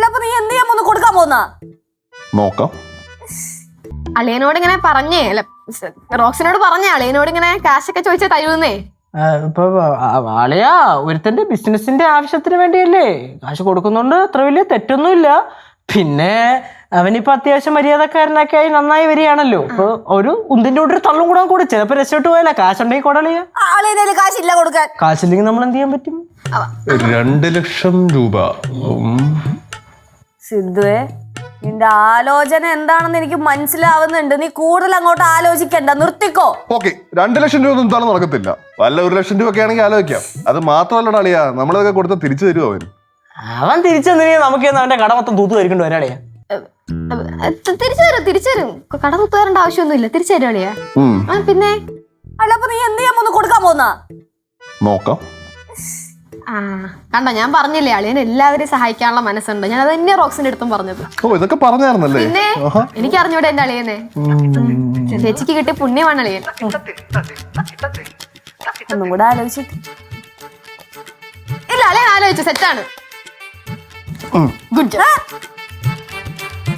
അല്ല അപ്പൊ നീ എന്ത് ചെയ്യാൻ കൊടുക്കാൻ പോന്ന നോക്കാം. അളിയനോട് ഇങ്ങനെ പറഞ്ഞേ അല്ല സ് റോക്സിനോട് പറഞ്ഞേ അളിയനോട് ഇങ്ങനെ കാശൊക്കെ ചോദിച്ചാ ചോദിച്ചാൽ ആ, ഇപ്പൊ ആളെയാ ഒരുത്തന്റെ ബിസിനസിന്റെ ആവശ്യത്തിന് വേണ്ടിയല്ലേ? കാശ് കൊടുക്കുന്നുണ്ട് അത്ര വലിയ തെറ്റൊന്നുമില്ല. പിന്നെ അവനിപ്പോ അത്യാവശ്യം മര്യാദക്കാരനൊക്കെ ആയി നന്നായി വരികയാണല്ലോ. അപ്പൊ ഒരു ഉന്തിന്റെ കൂടെ ഒരു തള്ളും കൂടെ കൂടെ ചിലപ്പോ രക്ഷപ്പെട്ടു പോയാലോ കാശുണ്ടെങ്കിൽ കൊടളിയ ആളിന്റെ കാശില്ല കൊടുക്കാൻ. കാശില്ലെങ്കിൽ നമ്മൾ എന്ത് ചെയ്യാൻ പറ്റും? രണ്ട് ലക്ഷം രൂപ. ഉം. സിദ്ധുവേ നിന്റെ ആലോചന എന്താണെന്ന് എനിക്ക് മനസ്സിലാവുന്നുണ്ട്. നീ കൂടുതൽ അങ്ങോട്ട് ആലോചിക്കണ്ട. നിർത്തിക്കോ. ഓക്കെ രണ്ട് ലക്ഷം രൂപ ഒന്നും നടക്കത്തില്ല? വല്ല ഒരു ലക്ഷം രൂപ ഒക്കെ ആണെങ്കിൽ ആലോചിക്കാം. അത് മാത്രമല്ല ഡാളിയാ നമ്മളതൊക്കെ കൊടുത്ത തിരിച്ചു തരുമോ അവൻ അവൻ തിരിച്ചു നമുക്ക് അവന്റെ കട മൊത്തം തൂത്തു വരിക്കൊണ്ട് വരാളിയാ തിരിച്ചു തരും തിരിച്ചു തരും. കട തൂത്തു തരേണ്ട ആവശ്യമൊന്നുമില്ല. തിരിച്ചു തരും അളിയാ. പിന്നെ? അല്ല അപ്പൊ നീ എന്ത് ചെയ്യാൻ പോന്ന് കൊടുക്കാൻ പോന്നാ നോക്കാം. കണ്ടോ ഞാൻ പറഞ്ഞില്ലേ അളിയൻ എല്ലാവരെയും സഹായിക്കാനുള്ള മനസ്സുണ്ട്. ഞാൻ അത് തന്നെ റോക്സിന്റെ അടുത്തും പറഞ്ഞത്. ഓ ഇതൊക്കെ പറഞ്ഞായിരുന്നല്ലേ? പിന്നെ എനിക്ക് അറിഞ്ഞൂടെ എന്റെ അളിയനെ? ചേച്ചിക്ക് കിട്ടിയ പുണ്യമാണ് അളിയൻ. ഒന്നും കൂടെ ആലോചിച്ചിട്ട് ഇല്ല അളിയൻ ആലോചിച്ചു സെറ്റാണ് ഗുഡ് ഗുഡ്